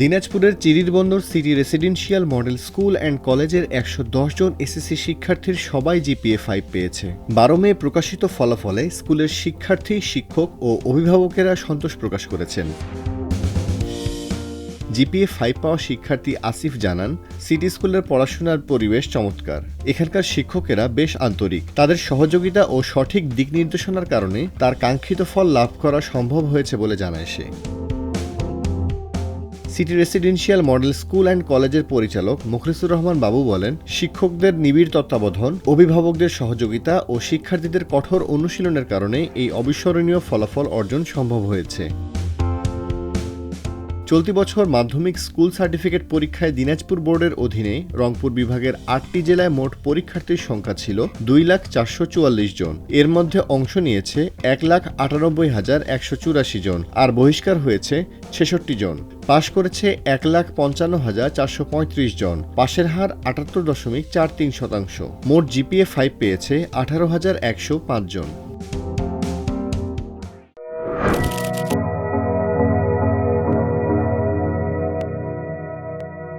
দিনাজপুরের Chirirbandar city residential model school and কলেজের একশো দশ জন এসএসসি শিক্ষার্থীর সবাই জিপিএ ফাইভ পেয়েছে। বারো মে প্রকাশিত ফলাফলে স্কুলের শিক্ষার্থী, শিক্ষক ও অভিভাবকেরা সন্তোষ প্রকাশ করেছেন। জিপিএ ফাইভ পাওয়া শিক্ষার্থী আসিফ জানান, সিটি স্কুলের পড়াশোনার পরিবেশ চমৎকার। এখানকার শিক্ষকেরা বেশ আন্তরিক। তাদের সহযোগিতা ও সঠিক দিক নির্দেশনার কারণে তার কাঙ্ক্ষিত ফল লাভ করা সম্ভব হয়েছে বলে জানায় সে। City residential model school and কলেজের পরিচালক মুখলিসুর রহমান বাবু বলেন, শিক্ষকদের নিবিড় তত্ত্বাবধান, অভিভাবকদের সহযোগিতা ও শিক্ষার্থীদের কঠোর অনুশীলনের কারণে এই অবিস্মরণীয় ফলাফল অর্জন সম্ভব হয়েছে। চলতি বছর মাধ্যমিক স্কুল সার্টিফিকেট পরীক্ষায় দিনাজপুর বোর্ডের অধীনে রংপুর বিভাগের আটটি জেলায় মোট পরীক্ষার্থীর সংখ্যা ছিল দুই লাখ চারশো চুয়াল্লিশ জন। এর মধ্যে অংশ নিয়েছে এক লাখ আটানব্বই হাজার একশো চুরাশি জন আর বহিষ্কার হয়েছে ছেষট্টি জন। পাশ করেছে এক লাখ পঞ্চান্ন হাজার চারশো পঁয়ত্রিশ জন। পাশের হার আটাত্তর দশমিক চার তিন শতাংশ। মোট জিপিএ ফাইভ পেয়েছে আঠারো হাজার একশো পাঁচ জন।